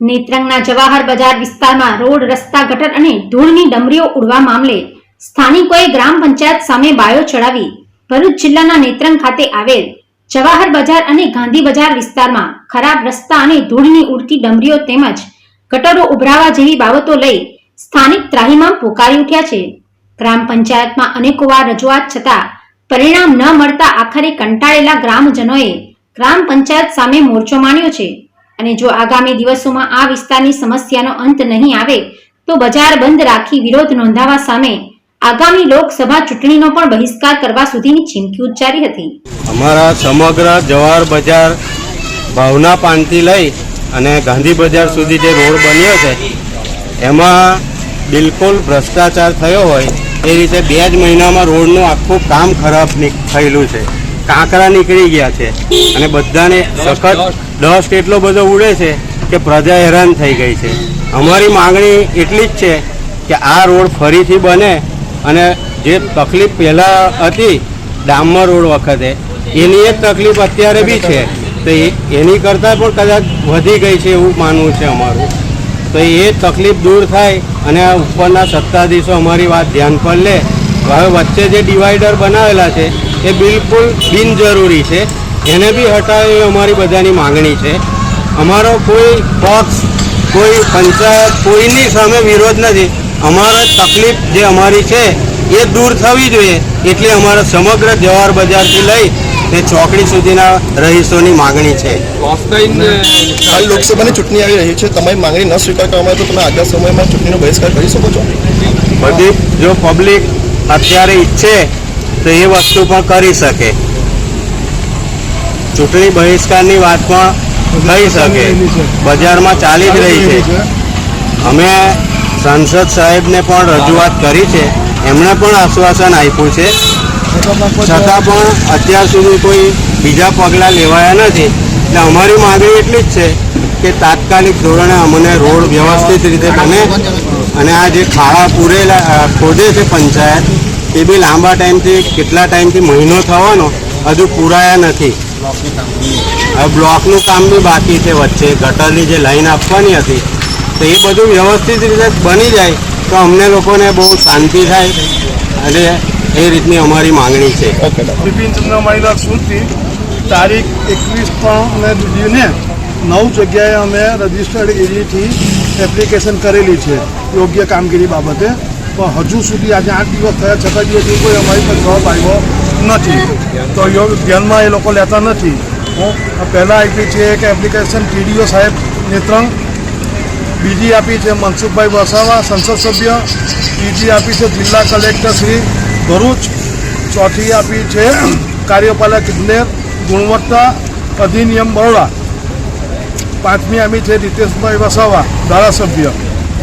નેત્રંગના જવાહર બજાર વિસ્તારમાં રોડ, રસ્તા, ગટર અને ધૂળની ડમરીઓ ઉડવા મામલે સ્થાનિકોએ ગ્રામ પંચાયત સામે બાયો ચડાવી ભરૂચ જિલ્લાના નેત્રંગ ખાતે આવેલ જવાહર બજાર અને ગાંધી બજાર વિસ્તારમાં ખરાબ રસ્તા અને ધૂળની ઉડતી ડમરીઓ તેમજ ગટરો ઉભરાવા જેવી બાબતો લઈ સ્થાનિક ત્રાહીમાં પોકારી ઉઠ્યા છે. ગ્રામ પંચાયતમાં અનેકો વાર રજૂઆત છતાં પરિણામ ન મળતા આખરે કંટાળેલા ગ્રામજનોએ ગ્રામ પંચાયત સામે મોરચો માંડ્યો છે. અને જો આગામી દિવસોમાં આ વિસ્તારની સમસ્યાનો અંત નહીં આવે, તો બજાર બંધ રાખી વિરોધ નોંધાવા સામે આગામી લોકસભા ચૂંટણીનો પણ બહિષ્કાર કરવા સુધીની ચીમકી ઉચ્ચારી હતી. અમારા સમગ્ર જવાહર બજાર ભાવના પાનથી લઈ અને ગાંધી બજાર સુધી જે રોડ બન્યો છે, એમાં બિલકુલ ભ્રષ્ટાચાર થયો હોય, એ રીતે બે જ મહિનામાં રોડનું આખું કામ ખરાબ થયેલું છે. કાંકરા નીકળી ગયા છે. અને બધાને સખત ડસ્ટ એટલો બધો ઉડે છે કે પ્રજા હેરાન થઈ ગઈ છે. અમારી માંગણી એટલી જ છે કે આ રોડ ફરીથી બને અને જે તકલીફ પહેલાં હતી ડામર રોડ વખતે, એની જ તકલીફ અત્યારે બી છે. તો એ, એની કરતાં પણ કદાચ વધી ગઈ છે એવું માનવું છે અમારું. તો એ તકલીફ દૂર થાય અને ઉપરના સત્તાધીશો અમારી વાત ધ્યાન પર લે હવે વચ્ચે જે ડિવાઈડર બનાવેલા છે એ બિલકુલ બિનજરૂરી છે. એને બી હટાવે એ અમારી બધાની માંગણી છે. અમારો કોઈ પક્ષ કોઈ પંચાયત કોઈની સામે વિરોધ નથી. અમારે તકલીફ જે અમારી છે એ દૂર થવી જોઈએ એટલે અમારા સમગ્ર જવાહર બજારથી લઈ એ ચોકડી સુધીના રહીશોની માંગણી છે. હાલ લોકસભાની ચૂંટણી આવી રહી છે તમારી માંગણી ન સ્વીકાર કરવામાં આવે તો તમે આગળ સમયમાં ચૂંટણીનો બહિષ્કાર કરી શકો છો? બધી જો પબ્લિક અત્યારે ઈચ્છે તો એ વસ્તુ પણ કરી શકે. ચૂંટણી બહિષ્કારની વાત પણ થઈ શકે. બજારમાં ચાલી જ રહી છે. અમે સાંસદ સાહેબને પણ રજૂઆત કરી છે. એમણે પણ આશ્વાસન આપ્યું છે. છતાં પણ અત્યાર સુધી કોઈ બીજા પગલાં લેવાયા નથી. એટલે અમારી માંગણી એટલી જ છે કે તાત્કાલિક ધોરણે અમને રોડ વ્યવસ્થિત રીતે બને અને આ જે ખાડા પૂરેલા ખોદે છે પંચાયત એ બી લાંબા ટાઈમથી કેટલા ટાઈમથી મહિનો થવાનો હજુ પૂરાયા નથી. હવે બ્લોકનું કામ બી બાકી છે વચ્ચે ગટરની જે લાઈન આપવાની હતી તો એ બધું વ્યવસ્થિત રીતે બની જાય તો અમને લોકોને બહુ શાંતિ થાય અને એ રીતની અમારી માંગણી છે. બિપિન ચંદ્ર મહિલા સુધી તારીખ એકવીસ ત્રણ અને ને નવ જગ્યાએ અમે રજિસ્ટર્ડ એજન્ટથી એપ્લિકેશન કરેલી છે યોગ્ય કામગીરી બાબતે. પણ હજુ સુધી આજે આઠ દિવસ થયા, છતાં દિવસથી કોઈ અમારી પર જવાબ આવ્યો નથી. તો યોગ્ય ધ્યાનમાં એ લોકો લેતા નથી. પહેલાં આપી છે કે એપ્લિકેશન ટીડીઓ સાહેબ નેત્રંગ, બીજી આપી છે મનસુખભાઈ વસાવા, સંસદ સભ્ય, ત્રીજી આપી છે જિલ્લા કલેક્ટર શ્રી ભરૂચ, ચોથી આપી છે કાર્યપાલક ઇજનેર, ગુણવત્તા અધિનિયમ બરોડા. પાંચમી આપી છે રીતેશભાઈ વસાવા, ધારાસભ્ય.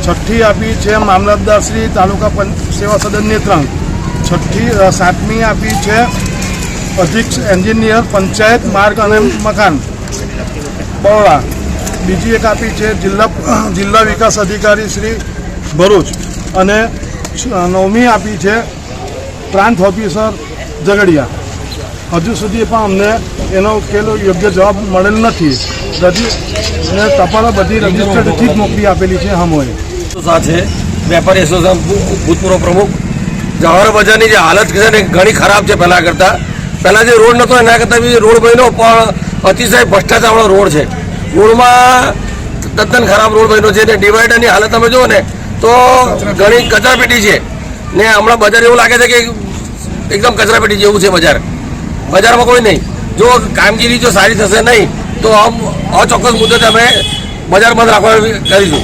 છઠ્ઠી આપી છે મામલતદાર શ્રી, તાલુકા પંચ, સેવા સદન નેત્રંગ છઠ્ઠી સાતમી આપી છે અધિક્ષ એન્જિનિયર, પંચાયત, માર્ગ અને મકાન. બરોડા. બીજી એક આપી છે જિલ્લા જિલ્લા વિકાસ અધિકારી શ્રી ભરૂચ. અને નવમી આપી છે પ્રાંત ઓફિસર ઝઘડિયા. હજુ સુધી પણ અમને એનો ઉકેલો યોગ્ય જવાબ મળેલ નથી. અને ટપાલો બધી રજીસ્ટર્ડથી જ મોકલી આપેલી છે હમોએ. સાથે વેપારી એસોસિએશન ભૂતપૂર્વ પ્રમુખ જવાહર બજારની જે હાલત છે ને ઘણી ખરાબ છે પહેલાં કરતાં. પહેલાં જે રોડ નહોતો એના કરતાં બી રોડ બન્યો, પણ અતિશય ભ્રષ્ટાચારવાળો રોડ છે. રોડમાં તદ્દન ખરાબ રોડ બન્યો છે ને ડિવાઈડરની હાલત તમે જુઓ ને, તો ઘણી કચરાપેટી છે. ને હમણાં બજાર એવું લાગે છે કે એકદમ કચરાપેટી જેવું છે બજાર. બજારમાં કોઈ નહીં. જો કામગીરી જો સારી થશે નહીં તો આમ અચોક્કસ મુદ્દતે અમે બજાર બંધ રાખવા કરીશું.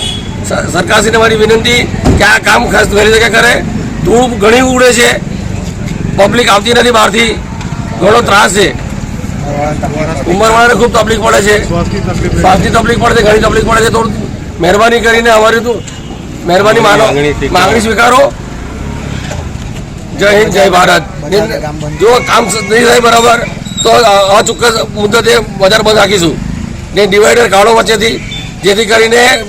સરકારશ્રીને મારી વિનંતી કે આ કામ ખાસ વહેલી જગ્યા કરે. ધૂળ ઘણી ઉડે છે. પબ્લિક આવતી નથી બહારથી. ઘણો ત્રાસ છે. ઉંમરવાળાને ખૂબ તકલીફ પડે છે. શ્વાસની તકલીફ પડે છે ઘણી તકલીફ પડે છે. થોડું મહેરબાની કરીને અમારી તો મહેરબાની માનો માંગણી સ્વીકારો. જય હિન્દ જય ભારત. જો કામ નહીં થાય બરાબર તો આ અચોક્કસ મુદ્દતે બજાર બંધ રાખીશું. ને ડિવાઈડર કાઢો વચ્ચેથી, જેથી કરીને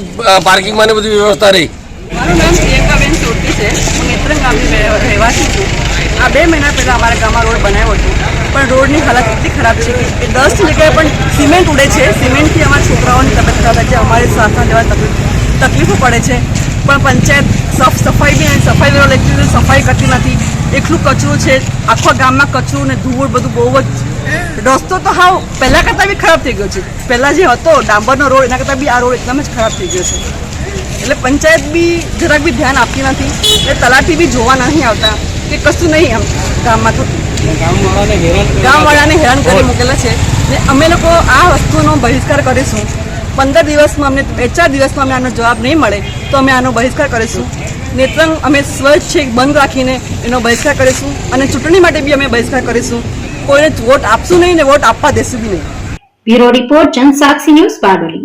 પાર્કિંગમાં ને બધી વ્યવસ્થા રહી. મારું નામ પ્રિયંકાબેન સોરતી છે. હું નેત્રંગ ગામની રહે- રહેવાસી છું. આ બે મહિના પહેલાં અમારા ગામમાં રોડ બનાવ્યો હતો. પણ રોડની હાલત એટલી ખરાબ છે કે દસ જગ્યાએ પણ સિમેન્ટ ઉડે છે. સિમેન્ટથી અમારા છોકરાઓની તબિયત ખરાબ છે. અમારે શ્વાસના લેવા તકલીફ પડે છે. પણ પંચાયત સાફ સફાઈ બી સફાઈ વેરો લેતી સફાઈ કરતી નથી. એટલું કચરું છે. આખા ગામમાં કચરું ને ધૂળ બધું બહુ જ રસ્તો તો હાવ પહેલાં કરતાં બી ખરાબ થઈ ગયો છે. પહેલાં જે હતો ડાંબરનો રોડ એના કરતાં બી આ રોડ એકદમ જ ખરાબ થઈ ગયો છે. એટલે પંચાયત બી જરાક બી ધ્યાન આપતી નથી. એટલે તલાટી બી જોવા નહીં આવતા. કે કશું નહીં આમ ગામમાં થતું. ગામવાળાને હેરાન કરી મૂકેલા છે. ને અમે લોકો આ વસ્તુનો બહિષ્કાર કરીશું. પંદર દિવસમાં અમને બે ચાર દિવસમાં અમને આનો જવાબ નહીં મળે તો અમે આનો બહિષ્કાર કરીશું. નેત્રંગ અમે સ્વચ્છ બંધ રાખીને એનો બહિષ્કાર કરીશું. અને ચૂંટણી માટે બી અમે બહિષ્કાર કરીશું. કોઈને વોટ આપશું નહીં ને વોટ આપવા દેશું બી નહીં. Bureau report Jansakshi news Bardoli.